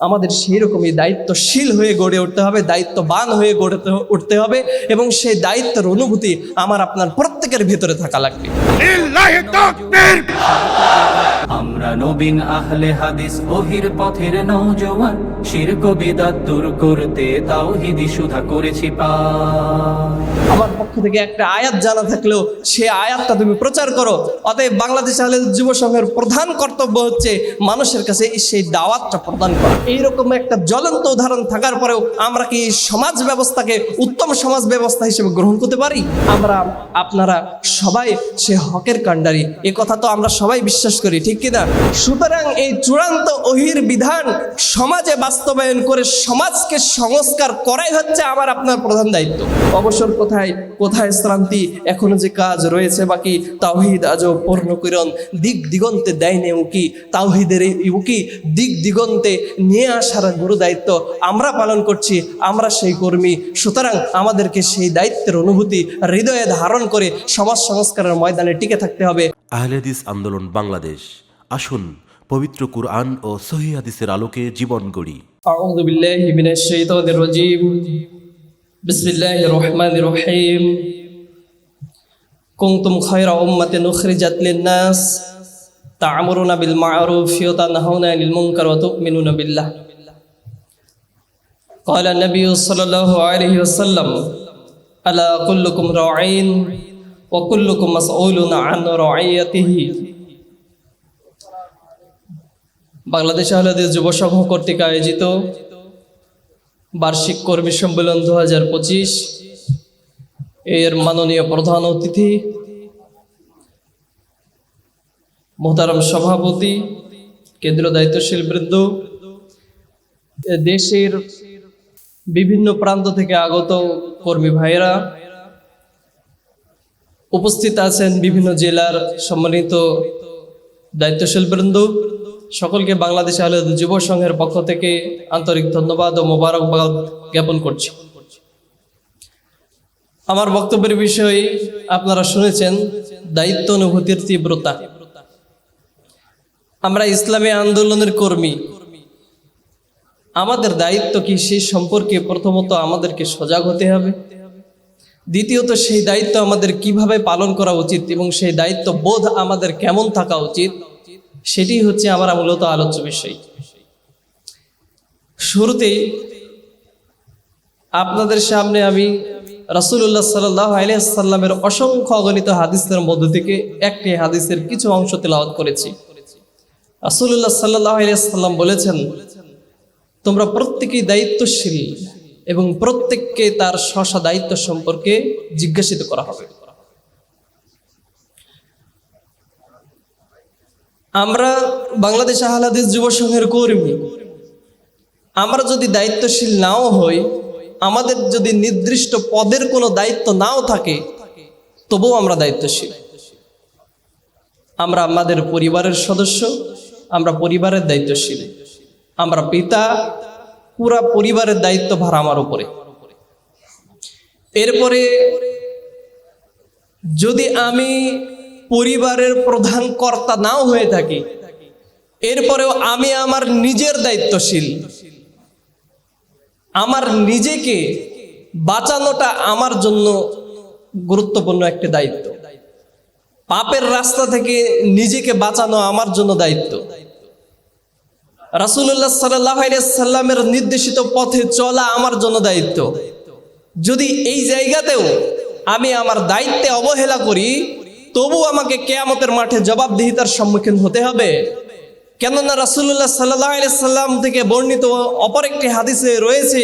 আমাদের সেই রকমই দায়িত্বশীল হয়ে গড়ে উঠতে হবে, দায়িত্ববান হয়ে গড়ে উঠতে হবে এবং সেই দায়িত্বের অনুভূতি আমার আপনার প্রত্যেকের ভিতরে থাকা লাগবে। আমরা নবীন আহলে হাদিস ওহির পথের নৌজওয়ান শিরক, বিদাত দূর করতে তাওহীদি সুধা করেছি পা। আমার পক্ষ থেকে একটা আয়াত জানা থাকলেও সে আয়াতটা তুমি প্রচার করো। অতএব বাংলাদেশ আহলে যুব সংঘের প্রধান কর্তব্য হচ্ছে মানুষের কাছে সেই দাওয়াতটা প্রদান করা। এইরকম একটা জ্বলন্ত উদাহরণ থাকার পরেও আমরা কি সমাজ ব্যবস্থাকে উত্তম সমাজ ব্যবস্থা হিসেবে গ্রহণ করতে পারি? আমরা, আপনারা সবাই সে হকের কাণ্ডারি। এ কথা তো আমরা সবাই বিশ্বাস করি, ঠিক কিনা? সুতরাং এই চূড়ান্ত অহির বিধান সমাজে বাস্তবায়ন করে সমাজকে সংস্কার করাই হচ্ছে আমার আপনার প্রধান দায়িত্ব। অবসর কোথায়? কোথায় শ্রান্তি? এখনও যে কাজ রয়েছে বাকি, তাওহিদ আজও পূর্ণকিরণ। দিক দিগন্তে দেয় নে উকি তাওহিদের উকি দিক দিগন্তে নিয়ে আসার গুরু দায়িত্ব আমরা পালন করছি, আমরা সেই কর্মী। সুতরাং আমাদেরকে সেই দায়িত্বের অনুভূতি, হৃদয়ে ধারণ করে সমাজ সংস্কারের ময়দানে টিকে থাকতে হবে। আহলেদিস আন্দোলন, বাংলাদেশ। আসুন পবিত্র কুরআন ও সহি হাদিসের আলোকে জীবন গড়ি أعوذ بالله من الشيطان الرجيم بسم الله الرحمن الرحيم كنتم خير أمة أخرجت للناس تعمرون بالمعروف وتنهون عن المنكر وتؤمنون بالله قال النبي صلى الله عليه وسلم ألا كلكم راعين وكلكم مسؤول عن رعيته বাংলাদেশ আহলাদের যুব সংঘ কর্তৃক আয়োজিত বার্ষিক কর্মী সম্মেলন দু হাজার পঁচিশ। এর মাননীয় প্রধান অতিথি মোহতারাম সভাপতি, কেন্দ্রীয় দায়িত্বশীল বৃন্দ। দেশের বিভিন্ন প্রান্ত থেকে আগত কর্মী ভাইয়েরা উপস্থিত আছেন বিভিন্ন জেলার সম্মানিত দায়িত্বশীল বৃন্দ। সকলকে বাংলাদেশ আহলে যুব সংঘের পক্ষ থেকে আন্তরিক ধন্যবাদ ও মোবারকবাদ জ্ঞাপন করছি। আমার বক্তব্যের বিষয়ে আপনারা শুনেছেন, দায়িত্ব অনুভূতির তীব্রতা। আমরা ইসলামী আন্দোলনের কর্মী। আমাদের দায়িত্ব কি সেই সম্পর্কে প্রথমত আমাদেরকে সজাগ হতে হবে। দ্বিতীয়ত, সেই দায়িত্ব আমাদের কীভাবে পালন করা উচিত এবং সেই দায়িত্ব বোধ আমাদের কেমন থাকা উচিত সেটি হচ্ছে আমার মূলত আলোচ্য বিষয়। শুরুতেই আপনাদের সামনে আমি রাসুল্লাহ সাল্লাহ অসংখ্য অগণিত হাদিসের মধ্য থেকে একটি হাদিসের কিছু অংশ তেলাওয়াত করেছি। রাসুল্লাহ সাল্লাহ আলিয়াল্লাম বলেছেন, তোমরা প্রত্যেকেই দায়িত্বশীল এবং প্রত্যেককে তার স্বশা দায়িত্ব সম্পর্কে জিজ্ঞাসিত করা হবে। আমরা বাংলাদেশ আহলাদিস যুব সংঘের কর্মী। আমরা যদি দায়িত্বশীল নাও হই, আমাদের যদি নির্দিষ্ট পদের কোনো দায়িত্ব নাও থাকে, তবুও আমরা দায়িত্বশীল। আমরা আমাদের পরিবারের সদস্য, আমরা পরিবারের দায়িত্বশীল। আমরা পিতা, পুরা পরিবারের দায়িত্ব ভার আমার উপরে। এরপরে যদি আমি পরিবারের প্রধান কর্তা নাও হয়ে থাকি। এরপরেও আমি আমার নিজের দায়িত্বশীল। আমার নিজেকে বাঁচানোটা আমার জন্য গুরুত্বপূর্ণ একটি দায়িত্ব। পাপের রাস্তা থেকে নিজেকে বাঁচানো আমার জন্য দায়িত্ব। রাসুল্লাহ সাল্লাহ সাল্লামের নির্দেশিত পথে চলা আমার জন্য দায়িত্ব। যদি এই জায়গাতেও আমি আমার দায়িত্বে অবহেলা করি তবু আমাকে কেয়ামতের মাঠে জবাবদিহিতার সম্মুখীন হতে হবে। কেননা রাসুল্লাহ সাল্লাহ সাল্লাম থেকে বর্ণিত অপর একটি হাদিসে রয়েছে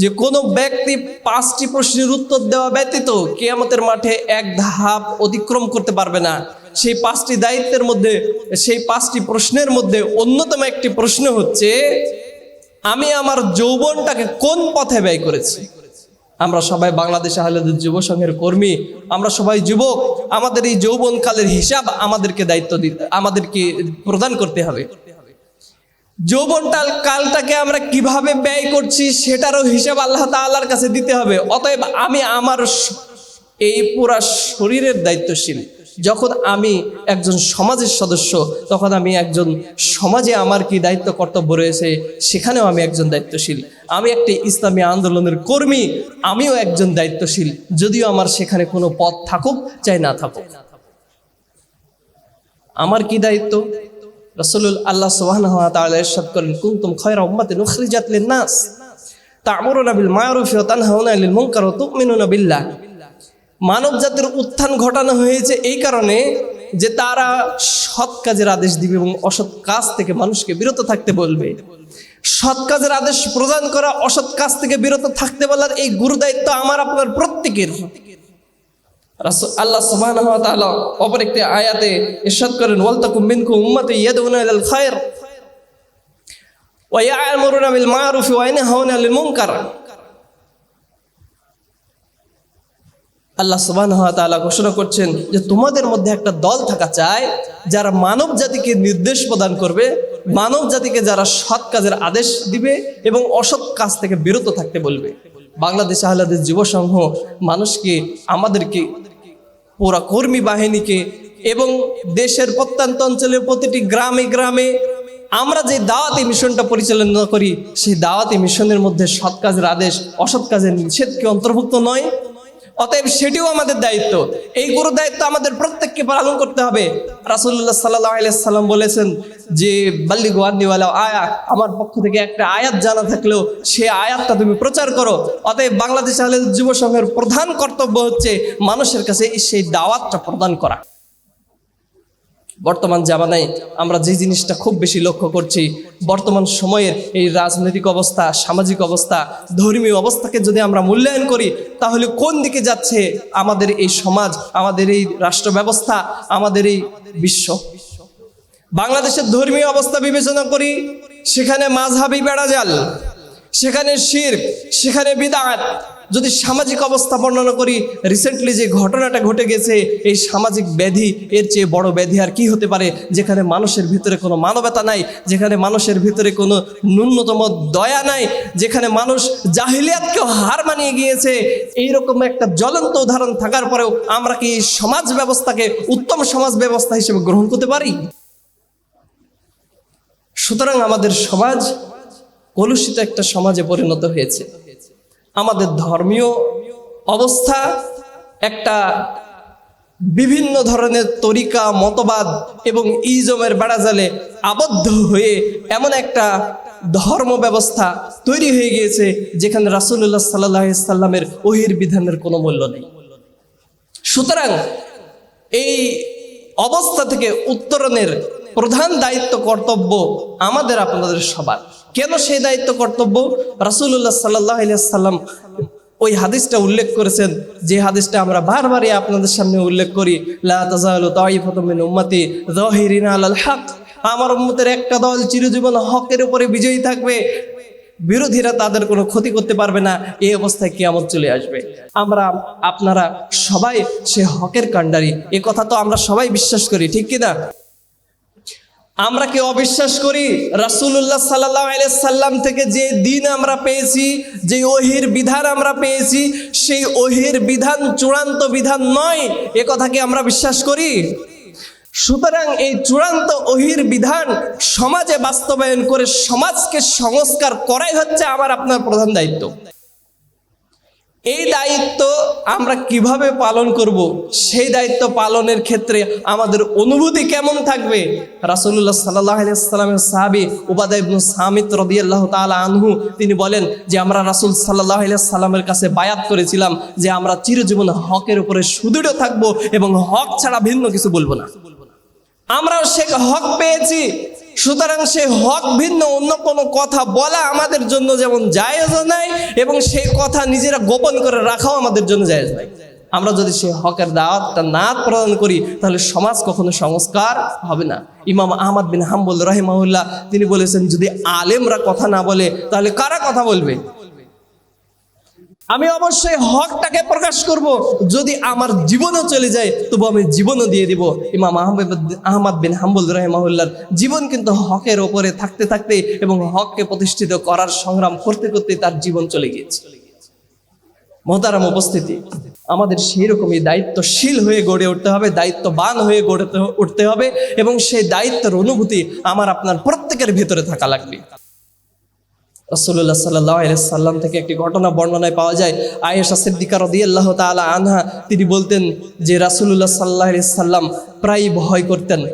যে, কোনো ব্যক্তি পাঁচটি প্রশ্নের উত্তর দেওয়া ব্যতীত কেয়ামতের মাঠে এক ধাপ অতিক্রম করতে পারবে না। সেই পাঁচটি দায়িত্বের মধ্যে, সেই পাঁচটি প্রশ্নের মধ্যে অন্যতম একটি প্রশ্ন হচ্ছে, আমি আমার যৌবনটাকে কোন পথে ব্যয় করেছি? আমরা সবাই বাংলাদেশ আহলেদের যুব সংঘের কর্মী, আমরা সবাই যুবক, আমাদের এই যৌবনকালের হিসাব আমাদেরকে দায়িত্ব দিতে, আমাদেরকে প্রদান করতে হবে। যৌবনটাল কালটাকে আমরা কীভাবে ব্যয় করছি সেটারও হিসাব আল্লাহ তাআলার কাছে দিতে হবে। অতএব আমি আমার এই পুরা শরীরের দায়িত্বশীল। যখন আমি একজন সমাজের সদস্য, তখন আমি একজন সমাজে আমার কি দায়িত্ব, কর্তব্য রয়েছে, সেখানেও আমি একজন দায়িত্বশীল। আমি একটি ইসলামী আন্দোলনের কর্মী, আমিও একজন দায়িত্বশীল, যদিও আমার সেখানে কোনো পদ থাকুক, চাই না থাকুক। আমার কি দায়িত্ব? রসুল আল্লাহ সোহান করেন কুনতুম খায়রা উম্মাতিন উখরিজাত লিন-নাস, তা'মুরুনা বিল মা'রুফি ওয়া তানহাউনা আনিল মুনকার ওয়া তু'মিনুনা বিল্লাহ। মানব জাতির উত্থান ঘটানো হয়েছে এই কারণে যে তারা সৎ কাজের আদেশ দিবে এবং অসৎ কাজ থেকে মানুষকে বিরত থাকতে বলবে। সৎ কাজের আদেশ প্রদান করা, অসৎ কাজ থেকে বিরত থাকতে বলার এই গুরু দায়িত্ব আমার, আপনার প্রত্যেকের। আল্লাহ তাআলা অপর একটি আয়াতে ইরশাদ করেন, ওয়ালতাকুম মিনকুম উম্মাতুন ইয়াদউনা ইলাল খায়র ওয়া ইয়া'মুরুনা বিল মা'রুফ ওয়া ইয়ানহাউনা আনিল মুনকার। আল্লাহ ওয়া ঘোষণা করছেন যে তোমাদের মধ্যে একটা দল থাকা চায় যারা মানব জাতিকে নির্দেশ প্রদান করবে, মানব জাতিকে যারা সৎ কাজের আদেশ দিবে এবং অসৎ কাজ থেকে বিরত থাকতে বলবে। বাংলাদেশ আহলাদের যুব সংঘ মানুষকে, আমাদেরকে, পুরা কর্মী বাহিনীকে এবং দেশের প্রত্যন্ত অঞ্চলের প্রতিটি গ্রামে গ্রামে আমরা যে দাওয়াতি মিশনটা পরিচালনা করি, সেই দাওয়াতি মিশনের মধ্যে সৎ কাজের আদেশ, অসৎ কাজের নিষেধকে অন্তর্ভুক্ত নয়। অতএব সেটিও আমাদের দায়িত্ব। এই গুরু দায়িত্ব আমাদের প্রত্যেককে পালন করতে হবে। রাসুল্লাহ সাল্লাহ সাল্লাম বলেছেন যে বাল্লি গোয়ান্দিওয়ালা আয়া আমার পক্ষ থেকে একটা আয়াত জানা থাকলেও সে আয়াতটা তুমি প্রচার করো। অতএব বাংলাদেশ আহলে যুব সংঘের প্রধান কর্তব্য হচ্ছে মানুষের কাছে সেই দাওয়াতটা প্রদান করা। বর্তমান জামানায় আমরা যে জিনিসটা খুব বেশি লক্ষ্য করছি, বর্তমান সময়ের এই রাজনৈতিক অবস্থা, সামাজিক অবস্থা, ধর্মীয় অবস্থাকে যদি আমরা মূল্যায়ন করি, তাহলে কোন দিকে যাচ্ছে আমাদের এই সমাজ, আমাদের এই রাষ্ট্র ব্যবস্থা আমাদের এই বিশ্ব? বাংলাদেশের ধর্মীয় অবস্থা বিবেচনা করি, সেখানে মাঝহাবি বেড়াজাল, সেখানে শির সেখানে বিদাত যদি সামাজিক অবস্থা বর্ণনা করি রিসেন্টলি যে ঘটনাটা ঘটে গেছে, এই সামাজিক ব্যাধি, এর চেয়ে বড় ব্যাধি আর কি হতে পারে? যেখানে মানুষের ভিতরে কোনো মানবতা নাই, যেখানে মানুষের ভিতরে কোনো ন্যূনতম দয়া নাই, যেখানে মানুষ জাহিলিয়াতকেও হার মানিয়ে গিয়েছে, এইরকম একটা জ্বলন্ত উদাহরণ থাকার পরেও আমরা কি সমাজ ব্যবস্থাকে উত্তম সমাজ ব্যবস্থা হিসেবে গ্রহণ করতে পারি? সুতরাং আমাদের সমাজ কলুষিত একটা সমাজে পরিণত হয়েছে। আমাদের ধর্মীয় অবস্থা, একটা বিভিন্ন ধরনের তরিকা, মতবাদ এবং ইজমের বেড়াজালে আবদ্ধ হয়ে এমন একটা ধর্ম ব্যবস্থা তৈরি হয়ে গিয়েছে যেখানে রাসুল্লাহ সাল্লাহ সাল্লামের ওহির বিধানের কোনো মূল্য নেই। সুতরাং এই অবস্থা থেকে উত্তরণের প্রধান দায়িত্ব কর্তব্য আমাদের, আপনাদের সবার। কেন সেই দায়িত্ব কর্তব্য? রাসুল্লাহ সাল্লাহ সাল্লাম ওই হাদিসটা উল্লেখ করেছেন, যে হাদিসটা আমরা বারবারই আপনাদের সামনে উল্লেখ করি হক। আমার উম্মতের একটা দল চিরজীবন হকের উপরে বিজয়ী থাকবে। বিরোধীরা তাদের কোনো ক্ষতি করতে পারবে না, এই অবস্থায় কিয়ামত চলে আসবে। আমরা, আপনারা সবাই সে হকের কাণ্ডারি। এ কথা তো আমরা সবাই বিশ্বাস করি, ঠিক কিনা? আমরা কি অবিশ্বাস করি? রাসূলুল্লাহ সাল্লাহ সাল্লাম থেকে যে দিন আমরা পেয়েছি, যে ওহির বিধান আমরা পেয়েছি, সেই ওহির বিধান চূড়ান্ত বিধান নয়। এ কথা কি আমরা বিশ্বাস করি? সুতরাং এই চূড়ান্ত ওহির বিধান সমাজে বাস্তবায়ন করে সমাজকে সংস্কার করাই হচ্ছে আমার আপনার প্রধান দায়িত্ব। এই দায়িত্ব আমরা কীভাবে পালন করব? সেই দায়িত্ব পালনের ক্ষেত্রে আমাদের অনুভূতি কেমন থাকবে? রাসুল্লাহ সাল্লামের সাহাবি উবাদা ইবনু সামিত রদিয়াল্লাহ তাআলা আনহু, তিনি বলেন যে, আমরা রাসুল সাল্লাহ সাল্লামের কাছে বায়াত করেছিলাম যে, আমরা চিরজীবন হকের উপরে সুদৃঢ় থাকব এবং হক ছাড়া ভিন্ন কিছু বলব না। আমরাও সে হক পেয়েছি। সুতরাং সে হক ভিন্ন, অন্য কোনো কথা বলা আমাদের জন্য যেমন জায়জ নাই, এবং সেই কথা নিজেরা গোপন করে রাখাও আমাদের জন্য জায়জ নাই। আমরা যদি সেই হকের দাওয়াতটা না প্রদান করি, তাহলে সমাজ কখনো সংস্কার হবে না। ইমাম আহমদ বিন হাম্বুল রহিমাহুল্লাহ, তিনি বলেছেন, যদি আলেমরা কথা না বলে, তাহলে কারা কথা বলবে? আমি অবশ্যই হকটাকে প্রকাশ করব। যদি আমার জীবনও চলে যায়, তবু আমি জীবনও দিয়ে দিব। Imam Ahmed Ahmad bin Hanbal রহমাউল্লার জীবন কিন্তু হকের ওপরে থাকতে থাকতে এবং হককে প্রতিষ্ঠিত করার সংগ্রাম করতে করতে তার জীবন চলে গিয়েছে। মহতারাম উপস্থিতি। আমাদের সেই রকমই দায়িত্বশীল হয়ে গড়ে উঠতে হবে, দায়িত্ববান হয়ে গড়ে উঠতে হবে এবং সেই দায়িত্বের অনুভূতি আমার আপনার প্রত্যেকের ভিতরে থাকা লাগবে। রসুল্লাহ সাল্লাহ সাল্লাম থেকে একটি ঘটনা বর্ণনায় পাওয়া যায়। আয়েশা সিদ্দিকা রদিয়াল্লাহ তালা আনহা, তিনি বলতেন যে রাসুল্লাহ সাল্লাহ সাল্লাম প্রায় ভয় করতেন।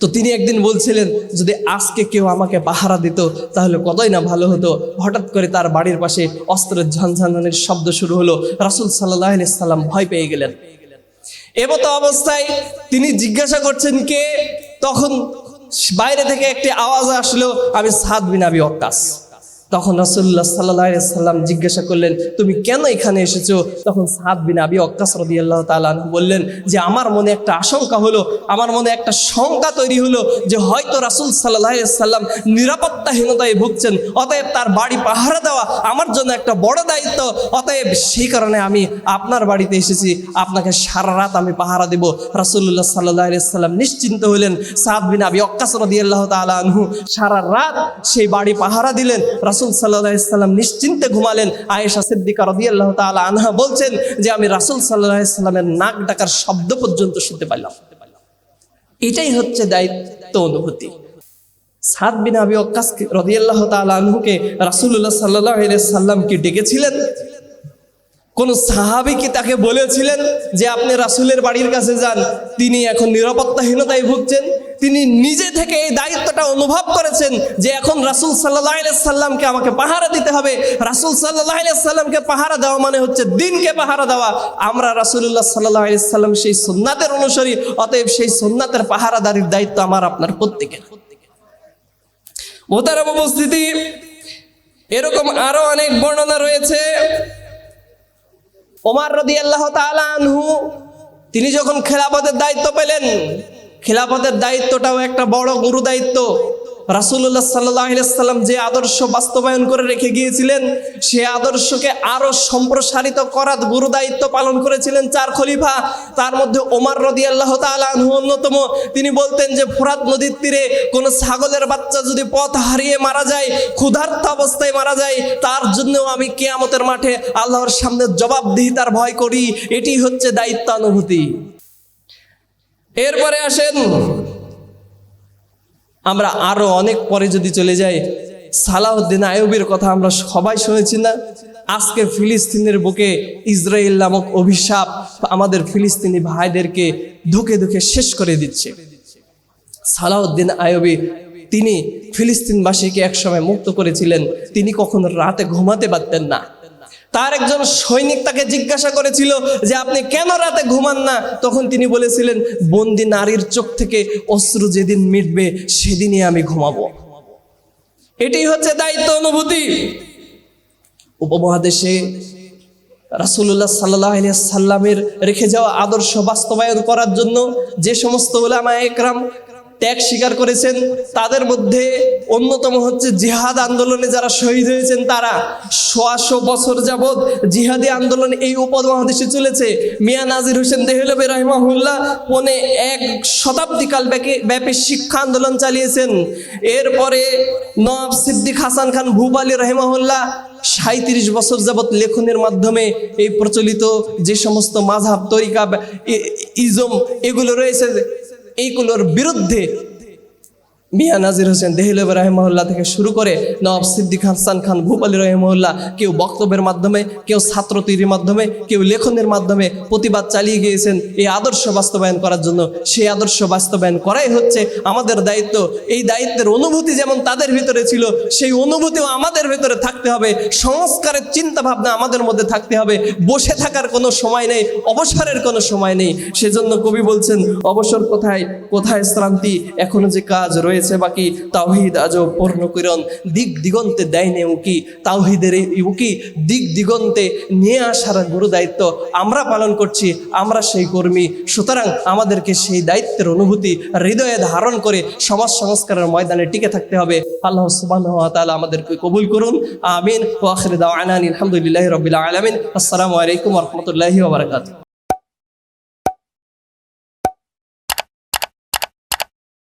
তো তিনি একদিন বলছিলেন, যদি আজকে কেউ আমাকে পাহারা দিত, তাহলে কতই না ভালো হতো? হঠাৎ করে তার বাড়ির পাশে অস্ত্রের ঝনঝনের শব্দ শুরু হলো। রাসুল সাল্লাহ সাল্লাম ভয় পেয়ে গেলেন। এমতো অবস্থায় তিনি জিজ্ঞাসা করছেন কে? তখন বাইরে থেকে একটি আওয়াজ আসলো আমি সাদ বিন আবি তখন রাসুল্লাহ সাল্লাহ সাল্লাম জিজ্ঞাসা করলেন, তুমি কেন এখানে এসেছ? তখন সাদ বিন আবি অক্কাস রদি আল্লাহ তালান বললেন যে, আমার মনে একটা আশঙ্কা হলো, আমার মনে একটা শঙ্কা তৈরি হলো যে, হয়তো রাসুল সাল্লাহ সাল্লাম নিরাপত্তাহীনতায় ভুগছেন, অতএব তার বাড়ি পাহারা দেওয়া আমার জন্য একটা বড় দায়িত্ব, অতএব সেই কারণে আমি আপনার বাড়িতে এসেছি, আপনাকে সারা রাত আমি পাহারা দেব। রাসুল্লাহ সাল্লাহ সাল্লাম নিশ্চিন্ত হলেন সাদ বিন আবি অক্কাস রদি আল্লাহ তালু সারা রাত সেই বাড়ি পাহারা দিলেন, রাসুল সাল্লাহ সাল্লাম নিশ্চিন্তে ঘুমালেন। আয়েশা সিদ্দিকা রদি আল্লাহ তালা আনহা বলছেন যে, আমি রাসুল সাল্লাহ সাল্লামের নাক ডাকার শব্দ পর্যন্ত শুনতে পারলাম এটাই হচ্ছে দায়িত্ব অনুভূতি। সাদ বিন আবি অক্কাস রদিয়াল্লাহ তাল আনহুকে রাসুল্লাহ সাল্লাহ সাল্লাম কি ডেকেছিলেন? কোন সাহাবী কি তাকে বলেছিলেন যে আপনি রাসূলের বাড়ির কাছে যান? তিনি এখন নিরাপত্তাহীনতায় ভুগছেন। তিনি নিজে থেকে এই দায়িত্বটা অনুভব করেছেন যে এখন রাসূল সাল্লামকে আমাকে পাহারা দিতে হবে। রাসূল সাল্লামকে পাহারা দেওয়া মানে হচ্ছে দিনকে পাহারা দেওয়া। আমরা রাসূলুল্লাহ সাল্লাল্লাহু আলাইহি সাল্লাম সেই সুন্নাতের অনুসারী, অতএব সেই সুন্নাতের পাহারাদারির দায়িত্ব আমার আপনার প্রত্যেকের। মোতারাম উপস্থিতি, এরকম আরও অনেক বর্ণনা রয়েছে। ওমার রদি আল্লাহ আনহু, তিনি যখন খেলাপথের দায়িত্ব পেলেন খেলাপথের দায়িত্বটাও একটা বড় গুরু দায়িত্ব। রাসুল্লাহ সাল্লাম যে আদর্শ বাস্তবায়ন করে রেখে গিয়েছিলেন, সে আদর্শকে আরও সম্প্রসারিত করার গুরু দায়িত্ব পালন করেছিলেন চার খলিফা। তার মধ্যে ওমার রদি আল্লাহ তালু অন্যতম। তিনি বলতেন যে, ফোরাত নদীর তীরে কোনো ছাগলের বাচ্চা যদি পথ হারিয়ে মারা যায়, ক্ষুধার্ত অবস্থায় মারা যায়, তার জন্যও আমি কেয়ামতের মাঠে আল্লাহর সামনে জবাবদিহিতার ভয় করি। এটি হচ্ছে দায়িত্বানুভূতি। এরপরে আসেন আমরা আরও অনেক পরে যদি চলে যাই সালাউদ্দিন আয়ুবের কথা আমরা সবাই শুনেছি না? আজকে ফিলিস্তিনের বুকে ইসরায়েল নামক অভিশাপ আমাদের ফিলিস্তিনি ভাইদেরকে ধুকে ধুকে শেষ করে দিচ্ছে। সালাউদ্দিন আয়বি তিনি ফিলিস্তিনবাসীকে একসময় মুক্ত করেছিলেন, তিনি কখনো রাতে ঘুমাতে পারতেন না। তার একজন সৈনিক তাকে জিজ্ঞাসা করেছিল যে, আপনি কেন রাতে ঘুমান না? তখন তিনি বলেছিলেন, বন্দি নারীর চোখ থেকে অশ্রু যেদিন মিটবে, সেদিনই আমি ঘুমাবো। এটাই হচ্ছে দায়িত্ব, অনুভূতি। উপমহাদেশে রাসুল্লাহ সাল্লাহ সাল্লামের রেখে যাওয়া আদর্শ বাস্তবায়ন করার জন্য যে সমস্ত ওলামা একরাম ত্যাগ স্বীকার করেছেন, তাদের মধ্যে অন্যতম হচ্ছে জিহাদ আন্দোলনে যারা শহীদ হয়েছেন তারা। সোয়াশো বছর যাবৎ জিহাদি আন্দোলন এই উপমহাদেশে চলেছে। মিয়া নাজির হোসেন দেহলবি রহমাহুল্লাহ পনে এক শতাব্দীকাল ব্যাপী শিক্ষা আন্দোলন চালিয়েছেন। এরপরে নবাব সিদ্দিক হাসান খান ভূপালী রহমাহুল্লাহ সাঁত্রিশ বছর যাবৎ লেখনের মাধ্যমে এই প্রচলিত যে সমস্ত মাঝহাব তরিকা ইজম, এগুলো রয়েছে। এইগুলোর বিরুদ্ধে মিয়া নাজির হোসেন দেহলেব রাহেমহল্লা থেকে শুরু করে নবাব সিদ্দিক হাসান খান, ভূপালী রহেমহল্লা কেউ বক্তব্যের মাধ্যমে, কেউ ছাত্র তৈরির মাধ্যমে, কেউ লেখনের মাধ্যমে প্রতিবাদ চালিয়ে গিয়েছেন এই আদর্শ বাস্তবায়ন করার জন্য। সেই আদর্শ বাস্তবায়ন করাই হচ্ছে আমাদের দায়িত্ব। এই দায়িত্বের অনুভূতি যেমন তাদের ভিতরে ছিল, সেই অনুভূতিও আমাদের ভিতরে থাকতে হবে। সংস্কারের চিন্তা ভাবনা আমাদের মধ্যে থাকতে হবে। বসে থাকার কোনো সময় নেই, অবসরের কোনো সময় নেই। সেজন্য কবি বলছেন, অবসর কোথায়? কোথায় শ্রান্তি? এখনও যে কাজ রয়েছে বাকি তাওহিদ আজও পূর্ণকিরণ দিক দিগন্তে দেয়নি উকি। তাওহিদের এই উকি দিক দিগন্তে নিয়ে আসার গুরু দায়িত্ব আমরা পালন করছি, আমরা সেই কর্মী। সুতরাং আমাদেরকে সেই দায়িত্বের অনুভূতি, হৃদয়ে ধারণ করে সমাজ সংস্কারের ময়দানে টিকে থাকতে হবে। আল্লাহ সুবহানাহু আমাদেরকে কবুল করুন, আমিন। ওয়া আখির দাওয়ানা আলহামদুলিল্লাহি রাব্বিল আলামিন। আসসালামু আলাইকুম রাহমাতুল্লাহি